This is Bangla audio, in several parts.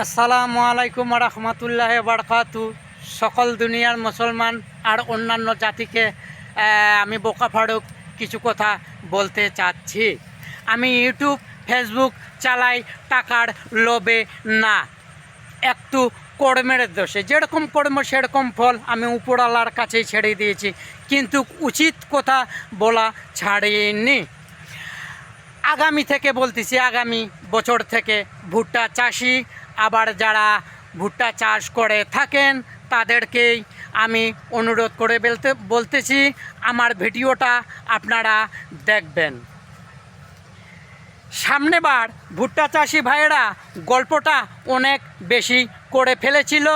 আসসালামু আলাইকুম রহমতুল্লাহ বারকাতু সকল দুনিয়ার মুসলমান আর অন্যান্য জাতিকে আমি বোকা ফারুক কিছু কথা বলতে চাচ্ছি। আমি ইউটিউব, ফেসবুক চালাই টাকার লোভে না। একটু কর্মের দোষে। যেরকম কর্ম, সেরকম ফল আমি উপরওয়ালার কাছেই ছেড়ে দিয়েছি। কিন্তু উচিত কথা বলা ছাড়িনি। আগামী থেকে বলতেছি, আগামী বছর থেকে ভুট্টা চাষি আবার যারা ভুট্টা চাষ করে থাকেন, তাদেরকেই আমি অনুরোধ করে বলতে, বলতেছি, আমার ভিডিওটা আপনারা দেখবেন। সামনেবার ভুট্টা চাষি ভাইয়েরা গল্পটা অনেক বেশি করে ফেলেছিল।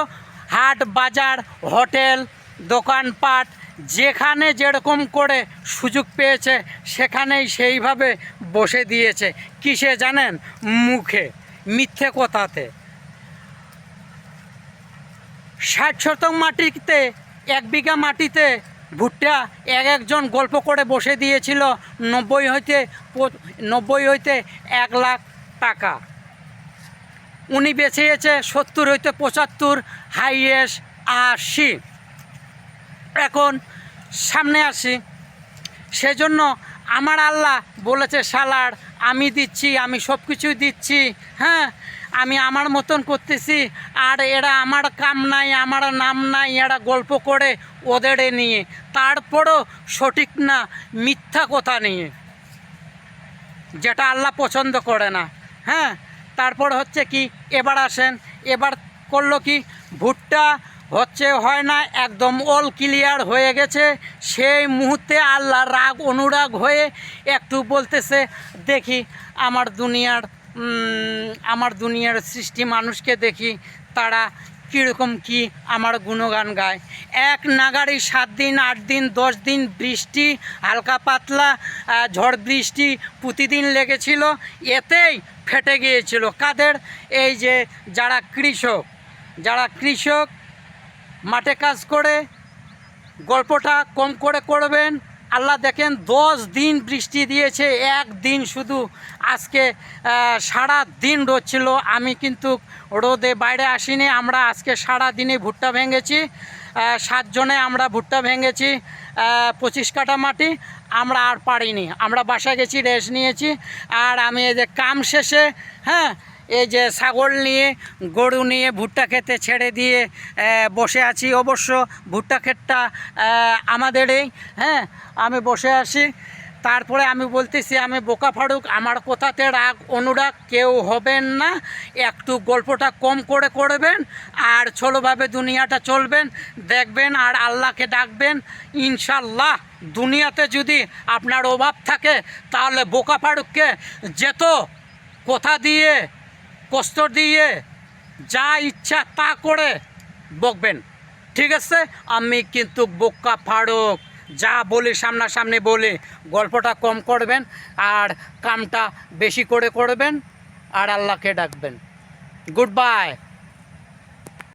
হাট, বাজার, হোটেল, দোকানপাট, যেখানে যেরকম করে সুযোগ পেয়েছে, সেখানেই সেইভাবে বসে দিয়েছে। কিসে জানেন? মুখে, মিথ্যে কথাতে। ষাট শতক মাটিতে, এক বিঘা মাটিতে ভুট্টা এক একজন গল্প করে বসে দিয়েছিল নব্বই হইতে নব্বই হইতে এক লাখ টাকা। উনি বেঁচেছে সত্তর হইতে পঁচাত্তর, হাইয়েস্ট আশি। এখন সামনে আসি। সেজন্য আমার আল্লাহ বলেছে সালার আমি দিচ্ছি, আমি সব কিছুই দিচ্ছি হ্যাঁ? আমি আমার মতন করতেছি, আর এরা আমার কাম নাই, আমার নাম নাই, এরা গল্প করে ওদের নিয়ে। তারপরও সঠিক না, মিথ্যা কথা নিয়ে। যেটা আল্লাহ পছন্দ করে না হ্যাঁ? তারপর হচ্ছে কি, এবার আসেন, এবার করল কি, ভুট্টা হচ্ছে, হয় না, একদম অল ক্লিয়ার হয়ে গেছে। সেই মুহূর্তে আল্লাহ রাগ, অনুরাগ হয়ে একটু বলতেছে, দেখি, আমার দুনিয়ার আমার দুনিয়ার সৃষ্টি মানুষকে দেখি, তারা কীরকম কি আমার গুণগান গায়। এক নাগাড়ি সাত দিন, আট দিন, দশ দিন বৃষ্টি, হালকা পাতলা ঝড় বৃষ্টি প্রতিদিন লেগেছিল, এতেই ফেটে গিয়েছিল। কাদের? এই যে যারা কৃষক যারা কৃষক মাঠে কাজ করে, গল্পটা কম করে করবেন। আল্লাহ দেখেন, দশ দিন বৃষ্টি দিয়েছে একদিন শুধু। আজকে সারা দিন রোদ ছিল, আমি কিন্তু রোদে বাইরে আসিনি, আমরা আজকে সারা দিনে ভুট্টা ভেঙেছি। সাতজনে আমরা ভুট্টা ভেঙেছি পঁচিশ কাটা মাটি, আমরা আর পারিনি। আমরা বাসায় গেছি, রেস্ট নিয়েছি। আর আমি এই যে কাম শেষে হ্যাঁ এই যে ছাগল নিয়ে, গরু নিয়ে ভুট্টা খেতে ছেড়ে দিয়ে বসে আছি। অবশ্য ভুট্টা ক্ষেতটা আমাদেরই হ্যাঁ আমি বসে আছি। তারপরে আমি বলতেছি, আমি বোকা ফাড়ুক, আমার কথাতে রাগ, অনুরাগ কেউ হবেন না। একটু গল্পটা কম করে করবেন আর ছোলোভাবে দুনিয়াটা চলবেন, দেখবেন আর আল্লাহকে ডাকবেন। ইনশাল্লাহ দুনিয়াতে যদি আপনার অভাব থাকে, তাহলে বোকা ফাড়ুককে যেত, কথা দিয়ে কষ্ট দিয়ে যা ইচ্ছা তা করে বকবেন। ঠিক আছে? আমি কিন্তু বোকা ফাড়ক। যা বলি সামনাসামনি বলি, গল্পটা কম করবেন আর কামটা বেশি করে করবেন আর আল্লাহকে ডাকবেন। Good bye